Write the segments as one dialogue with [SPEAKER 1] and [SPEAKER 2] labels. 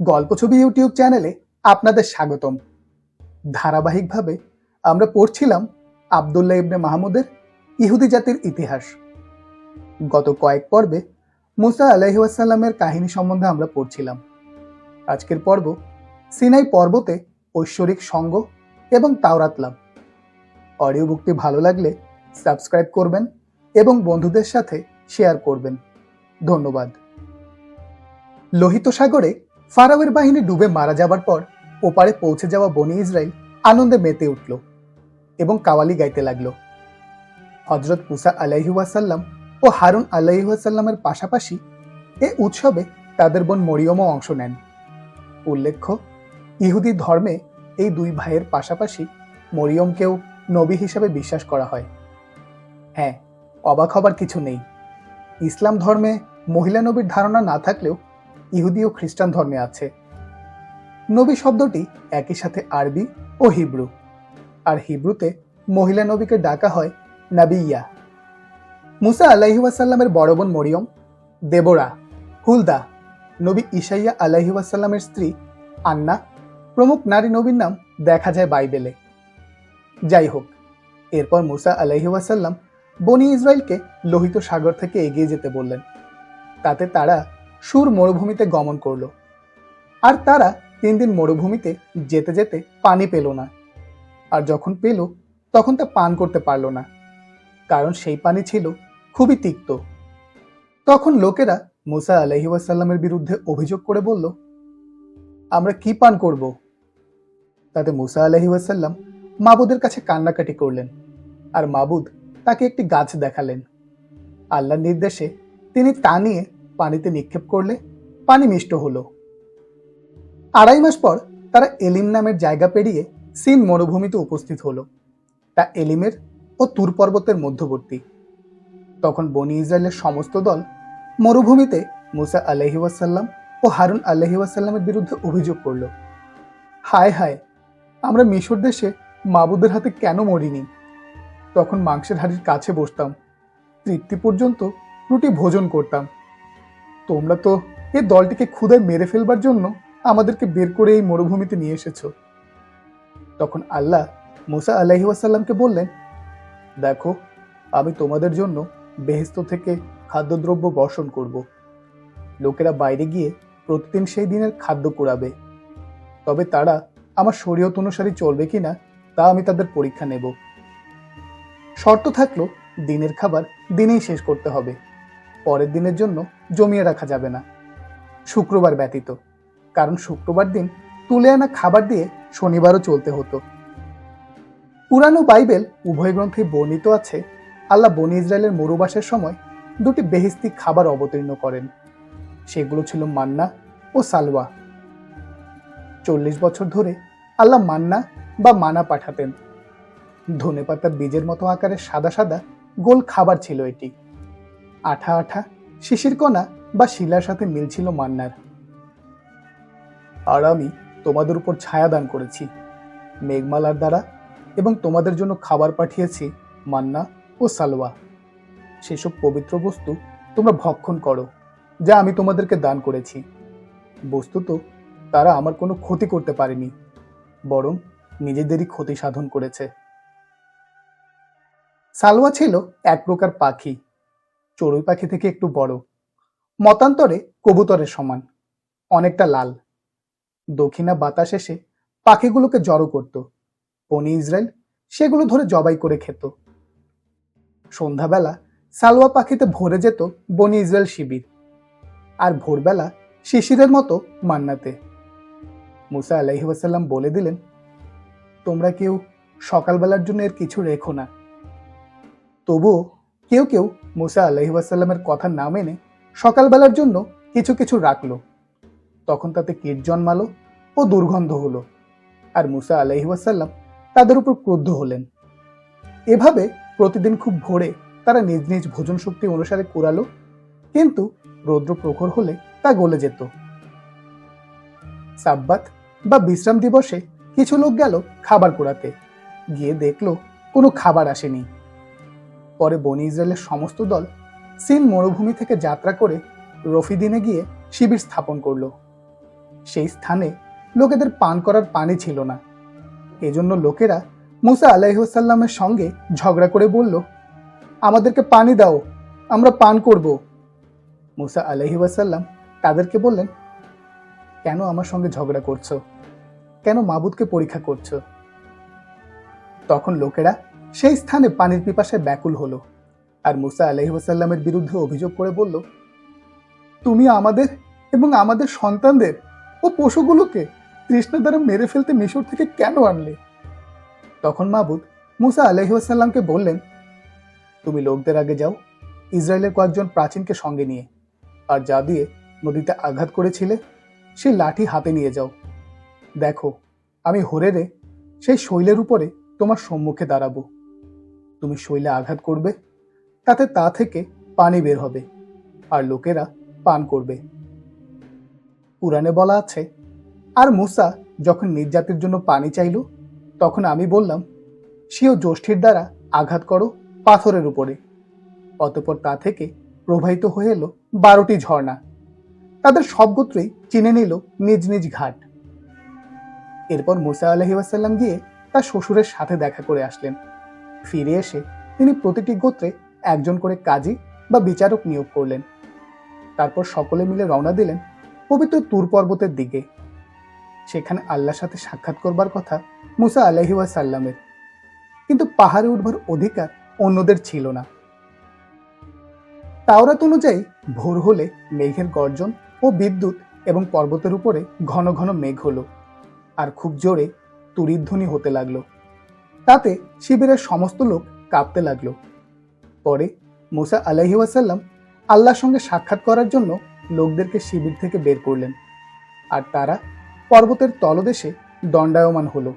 [SPEAKER 1] গল্প ছবি ইউটিউব চ্যানেলে আপনাদের স্বাগতম। ধারাবাহিকভাবে আমরা পড়ছিলাম আবদুল্লাহ ইবনে মাহমুদের ইহুদি জাতির ইতিহাস। গত কয়েক পর্বে মুসা আলাইহাসাল্লামের কাহিনী সম্বন্ধে আমরা পড়ছিলাম। আজকের পর্ব সিনাই পর্বতে ঐশ্বরিক সঙ্গ এবং তাওরাত লাভ। অডিও বুকটি ভালো লাগলে সাবস্ক্রাইব করবেন এবং বন্ধুদের সাথে শেয়ার করবেন। ধন্যবাদ। লোহিত সাগরে ফারাওয়ের বাহিনী ডুবে মারা যাবার পর ওপারে পৌঁছে যাওয়া বনি ইসরায়েল আনন্দে মেতে উঠল এবং কাওয়ালি গাইতে লাগল। হজরত মুসা আলাইহুয়াসাল্লাম ও হারুন আলাইহুয়াসাল্লামের পাশাপাশি এ উৎসবে তাদের বোন মরিয়মও অংশ নেন। উল্লেখ্য, ইহুদি ধর্মে এই দুই ভাইয়ের পাশাপাশি মরিয়মকেও নবী হিসাবে বিশ্বাস করা হয়। হ্যাঁ অবাক হবার কিছু নেই। ইসলাম ধর্মে মহিলা নবীর ধারণা না থাকলেও ইহুদি ও খ্রিস্টান ধর্মে আছে। নবী শব্দটি একই সাথে আরবি ও হিব্রু। আর হিব্রুতে মহিলা নবীকে ডাকা হয় নাবিয়া মুসা আলাহি ওয়াসাল্লামের বড় বোন মরিয়ম, দেবরা, হুলদা, নবী ইসাইয়া আলাহি ওয়াসাল্লামের স্ত্রী আন্না, প্রমুখ নারী নবীর নাম দেখা যায় বাইবেলে। যাই হোক, এরপর মুসা আলাহি ওয়াসাল্লাম বনি ইসরায়েলকে লোহিত সাগর থেকে এগিয়ে যেতে বললেন। তাতে তারা সুর মরুভূমিতে গমন করল। আর তারা তিন দিন মরুভূমিতে যেতে যেতে পানি পেল না। আর যখন পেল, তখন তা পান করতে পারল না। কারণ সেই পানি ছিল খুবই তিক্ত। তখন লোকেরা মুসা আলহি ওয়াসাল্লামের বিরুদ্ধে অভিযোগ করে বলল, আমরা কি পান করব? তাতে মুসা আলহি ওয়াসাল্লাম মাবুদের কাছে কান্নাকাটি করলেন আর মাবুদ তাকে একটি গাছ দেখালেন। আল্লাহর নির্দেশে তিনি তা নিয়ে পানিতে নিক্ষেপ করলে পানি মিষ্ট হলো। আড়াই মাস পর তারা এলিম নামের জায়গা পেরিয়ে সিন মরুভূমিতে উপস্থিত হলো। তা এলিমের ও তুর পর্বতের মধ্যবর্তী। তখন বনি ইসরায়েলের সমস্ত দল মরুভূমিতে মুসা আলহি ওয়াসাল্লাম ও হারুন আলহি ওয়াসাল্লামের বিরুদ্ধে অভিযোগ করল। হায় হায়, আমরা মিশর দেশে মাবুদের হাতে কেন মরিনি? তখন মাংসের হাড়ির কাছে বসতাম, তৃপ্তি পর্যন্ত রুটি ভোজন করতাম। তোমরা তো এই দলটিকে ক্ষুদায় মেরে ফেলবার জন্য আমাদেরকে বের করে এই মরুভূমিতে নিয়ে এসেছ। তখন আল্লাহ মুসা আলাহি বললেন, দেখো, আমি তোমাদের জন্য বেহেস্ত থেকে খাদ্যদ্রব্য বর্ষণ করব। লোকেরা বাইরে গিয়ে প্রতিদিন সেই দিনের খাদ্য কুড়াবে। তবে তারা আমার শরীয়ত অনুসারে চলবে কিনা, তা আমি তাদের পরীক্ষা নেব। শর্ত থাকল, দিনের খাবার দিনেই শেষ করতে হবে। পরের দিনের জন্য জমিয়ে রাখা যাবে না। শুক্রবার ব্যতীত। কারণ শুক্রবার দিন তুলে আনা খাবার দিয়ে শনিবারও চলতে হতো। পুরানো বাইবেল উভয় গ্রন্থে বর্ণিত আছে, আল্লাহ বনি ইসরায়েলের মরুবাসের সময় দুটি বেহিস্তি খাবার অবতীর্ণ করেন। সেগুলো ছিল মান্না ও সালওয়া। চল্লিশ বছর ধরে আল্লাহ মান্না বা মানা পাঠাতেন। ধনে পাতার বীজের মতো আকারে সাদা সাদা গোল খাবার ছিল এটি। আঠা আঠা শিশির কণা বা শিলার সাথে মিল ছিল মান্নার। আর আমি তোমাদের উপর ছায়া দান করেছি, মেঘমালার দ্বারা, এবং তোমাদের জন্য খাবার পাঠিয়েছি মান্না ও সালওয়া। সেসব পবিত্র বস্তু তোমরা ভক্ষণ করো, যা আমি তোমাদেরকে দান করেছি। বস্তুত তারা আমার কোনো ক্ষতি করতে পারেনি, বরং নিজেদেরই ক্ষতি সাধন করেছে। সালওয়া ছিল এক প্রকার পাখি চড়ুই পাখি থেকে একটু বড়। মতান্তরে কবুতরের সমান, অনেকটা লাল। দক্ষিণা বাতাস এসে পাখিগুলোকে জড়ো করত। বনি ইসরায়েল সেগুলো ধরে জবাই করে খেত। সন্ধ্যাবেলা সালোয়া পাখিতে ভরে যেত বনি ইসরায়েল শিবির। আর ভোরবেলা শিশিরের মতো মান্নাতে। মুসা আলাহি ওয়াসাল্লাম বলে দিলেন, তোমরা কেউ সকালবেলার জন্য এর কিছু রেখো না। তবুও কেউ কেউ মুসা আলাহি ওয়াসাল্লামের কথা না মেনে সকালবেলার জন্য কিছু কিছু রাখল। তখন তাতে কীট জন্মালো ও দুর্গন্ধ হলো। আর মুসা আলাহি ওয়াসাল্লাম তাদের উপর ক্রুদ্ধ হলেন। এভাবে প্রতিদিন খুব ভোরে তারা নিজ নিজ ভোজন শক্তি অনুসারে কুড়ালো, কিন্তু রৌদ্র প্রখর হলে তা গলে যেত। সাব্বাত বা বিশ্রাম দিবসে কিছু লোক গেল খাবার কুড়াতে। গিয়ে দেখল কোনো খাবার আসেনি। পরে বনি ইসরায়েলের সমস্ত দল সিন মরুভূমি থেকে যাত্রা করে রফিদিনে গিয়ে শিবির স্থাপন করল। সেই স্থানে লোকেদের পান করার পানি ছিল না। এজন্য লোকেরা মুসা আলাইসাল্লামের সঙ্গে ঝগড়া করে বলল, আমাদেরকে পানি দাও, আমরা পান করব। মুসা আলহি ওয়াসাল্লাম তাদেরকে বললেন, কেন আমার সঙ্গে ঝগড়া করছ? কেন মাবুদকে পরীক্ষা করছ? তখন লোকেরা সেই স্থানে পানির পিপাসায় ব্যাকুল হলো আর মুসা আলহি ওয়াসাল্লামের বিরুদ্ধে অভিযোগ করে বলল, তুমি আমাদের এবং আমাদের সন্তানদের ও পশুগুলোকে তৃষ্ণা দ্বারা মেরে ফেলতে মিশর থেকে কেন আনলে? তখন মাবুদ মুসা আলহি ওয়াসাল্লামকে বললেন, তুমি লোকদের আগে যাও, ইসরায়েলের কয়েকজন প্রাচীনকে সঙ্গে নিয়ে, আর যা দিয়ে নদীতে আঘাত করেছিলে সেই লাঠি হাতে নিয়ে যাও। দেখো, আমি হরেরে সেই শৈলের উপরে তোমার সম্মুখে দাঁড়াবো। তুমি শৈলে আঘাত করবে, তাতে তা থেকে পানি বের হবে আর লোকেরা পান করবে। পুরাণে বলা আছে, আর মুসা যখন নির্যাতের জন্য পানি চাইল, তখন আমি বললাম, সেও জ্যোষ্ঠীর দ্বারা আঘাত করো পাথরের উপরে। অতপর তা থেকে প্রবাহিত হয়ে এলো বারোটি ঝর্ণা। তাদের সব গোত্রই চিনে নিল নিজ নিজ ঘাট। এরপর মুসা আলহি গিয়ে তার শ্বশুরের সাথে দেখা করে আসলেন। ফিরে এসে তিনি প্রতিটি গোত্রে একজন করে কাজী বা বিচারক নিয়োগ করলেন। তারপর সকলে মিলে রওনা দিলেন পবিত্র তুর পর্বতের দিকে। সেখানে আল্লাহর সাথে সাক্ষাৎ করবার কথা মুসা আলহি ওয়াসাল্লামের। কিন্তু পাহাড়ে উঠবার অধিকার অন্যদের ছিল না। তাওরাত অনুযায়ী ভোর হলে মেঘের গর্জন ও বিদ্যুৎ এবং পর্বতের উপরে ঘন ঘন মেঘ হলো। আর খুব জোরে তুরিধ্বনি হতে লাগল। তাতে শিবিরের সমস্ত লোক কাঁপতে লাগল। পরে মুসা আলাহি ওয়াসাল্লাম আল্লাহর সঙ্গে সাক্ষাৎ করার জন্য লোকদেরকে শিবির থেকে বের করলেন। আর তারা পর্বতের তলদেশে দণ্ডায়মান হলো।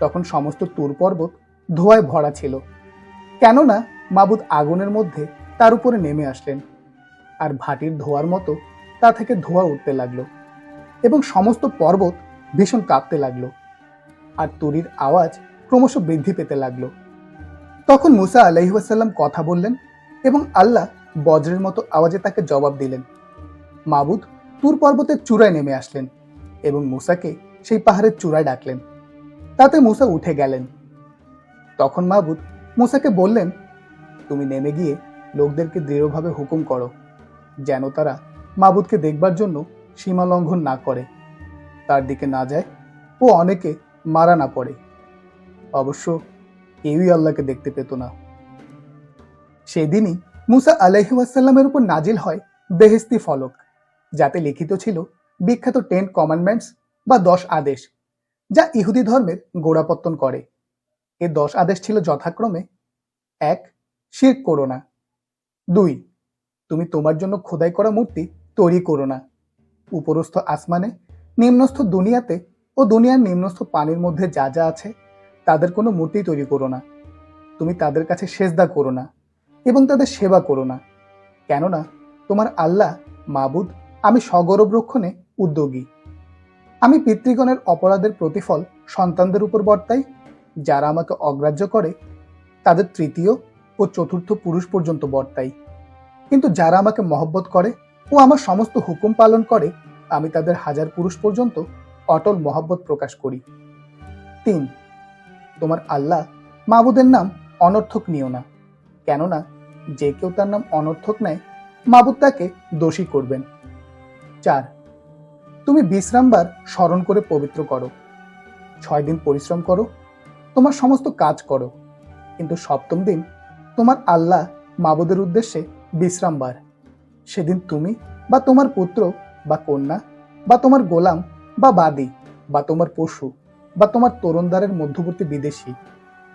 [SPEAKER 1] তখন সমস্ত তুর পর্বত ধোঁয়ায় ভরা ছিল। কেননা মাবুদ আগুনের মধ্যে তার উপরে নেমে আসলেন আর ভাটির ধোয়ার মতো তা থেকে ধোঁয়া উঠতে লাগল এবং সমস্ত পর্বত ভীষণ কাঁপতে লাগল। আর তুরির আওয়াজ ক্রমশ বৃদ্ধি পেতে লাগল। তখন মুসা আলাইহাসাল্লাম কথা বললেন এবং আল্লাহ বজ্রের মতো আওয়াজে তাকে জবাব দিলেন। মাবুদ তুর পর্বতের চূড়ায় নেমে আসলেন এবং মুসাকে সেই পাহাড়ের চূড়ায় ডাকলেন। তাতে মুসা উঠে গেলেন। তখন মাবুদ মুসাকে বললেন, তুমি নেমে গিয়ে লোকদেরকে দৃঢ়ভাবে হুকুম করো, যেন তারা মাবুদকে দেখবার জন্য সীমা লঙ্ঘন না করে। তার দিকে না যায় ও অনেকে মারা না পড়ে। অবশ্য কেউই আল্লাহকে দেখতে পেত না। সেদিনই মুসা আলহি ওয়াসাল্লামের উপর নাজিল হয় বেহেস্তি ফলক, যাতে লিখিত ছিল বিখ্যাত টেন কমান্ডমেন্টস বা দশ আদেশ, যা ইহুদি ধর্মের গোড়াপত্তন করে। এ দশ আদেশ ছিল যথাক্রমে, এক শির করো না। দুই, তুমি তোমার জন্য খোদাই করা মূর্তি তৈরি করো না। উপরস্থ আসমানে নিম্নস্থ দুনিয়াতে ও দুনিয়ার নিম্নস্থ পানির মধ্যে যা যা আছে তাদের কোনো মূর্তি তৈরি করো না। তুমি তাদের কাছে সেজদা করো না এবং তাদের সেবা করো না। কেননা তোমার আল্লাহ মাবুদ, আমি সগৌরব রক্ষণে উদ্যোগী। আমি পিতৃগণের অপরাধের প্রতিফল সন্তানদের উপর বর্তাই, যারা আমাকে অগ্রাহ্য করে, তাদের তৃতীয় ও চতুর্থ পুরুষ পর্যন্ত বর্তাই। কিন্তু যারা আমাকে মহব্বত করে ও আমার সমস্ত হুকুম পালন করে, আমি তাদের হাজার পুরুষ পর্যন্ত অটল মহব্বত প্রকাশ করি। তিন তোমার আল্লাহ মাবুদের নাম অনর্থক নিও না। কেননা যে কেউ তার নাম অনর্থক নেয়, মাবুদ তাকে দোষী করবেন। চার, তুমি বিশ্রামবার স্মরণ করে পবিত্র করো। ছয় দিন পরিশ্রম করো, তোমার সমস্ত কাজ করো। কিন্তু সপ্তম দিন তোমার আল্লাহ মাবুদের উদ্দেশ্যে বিশ্রামবার। সেদিন তুমি বা তোমার পুত্র বা কন্যা বা তোমার গোলাম বা বাদী বা তোমার পশু বা তোমার তরুণদারের মধ্যবর্তী বিদেশি,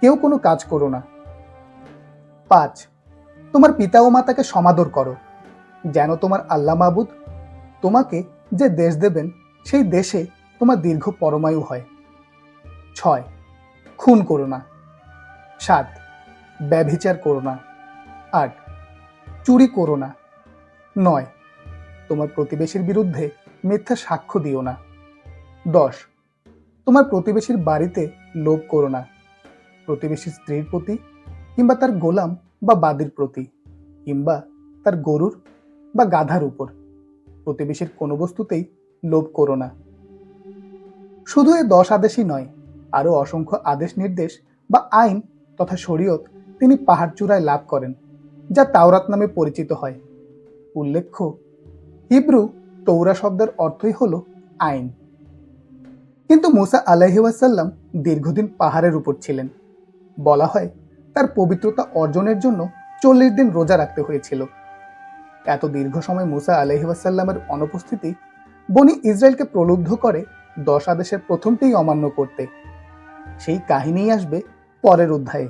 [SPEAKER 1] কেউ কোনো কাজ করো না। পাঁচ, তোমার পিতা ও মাতাকে সমাদর করো। যেন তোমার আল্লাহ মাবুদ তোমাকে যে দেশ দেবেন, সেই দেশে তোমার দীর্ঘ পরমায়ু হয়। ছয়, খুন করো না। সাত, ব্যভিচার করো না। আট, চুরি করো না। নয়, তোমার প্রতিবেশীর বিরুদ্ধে মিথ্যা সাক্ষ্য দিও না। দশ তোমার প্রতিবেশীর বাড়িতে লোভ করো না। প্রতিবেশীর স্ত্রীর প্রতি কিংবা তার গোলাম বা বাদির প্রতি কিংবা তার গরুর বা গাধার উপর। প্রতিবেশীর কোনো বস্তুতেই লোভ করো না। শুধু এই দশ আদেশই নয়, আরও অসংখ্য আদেশ নির্দেশ বা আইন তথা শরীয়ত তিনি পাহাড় চূড়ায় লাভ করেন, যা তাওরাত নামে পরিচিত হয়। উল্লেখ্য, হিব্রু তৌরা শব্দের অর্থই হল আইন। কিন্তু মুসা আলাইহাসাল্লাম দীর্ঘদিন পাহাড়ের উপর ছিলেন। বলা হয়, তার পবিত্রতা অর্জনের জন্য চল্লিশ দিন রোজা রাখতে হয়েছিল। এত দীর্ঘ সময় মুসা আলহিবাসাল্লামের অনুপস্থিতি বনি ইসরায়েলকে প্রলুব্ধ করে দশ আদেশের প্রথমটিই অমান্য করতে। সেই কাহিনীই আসবে পরের অধ্যায়ে।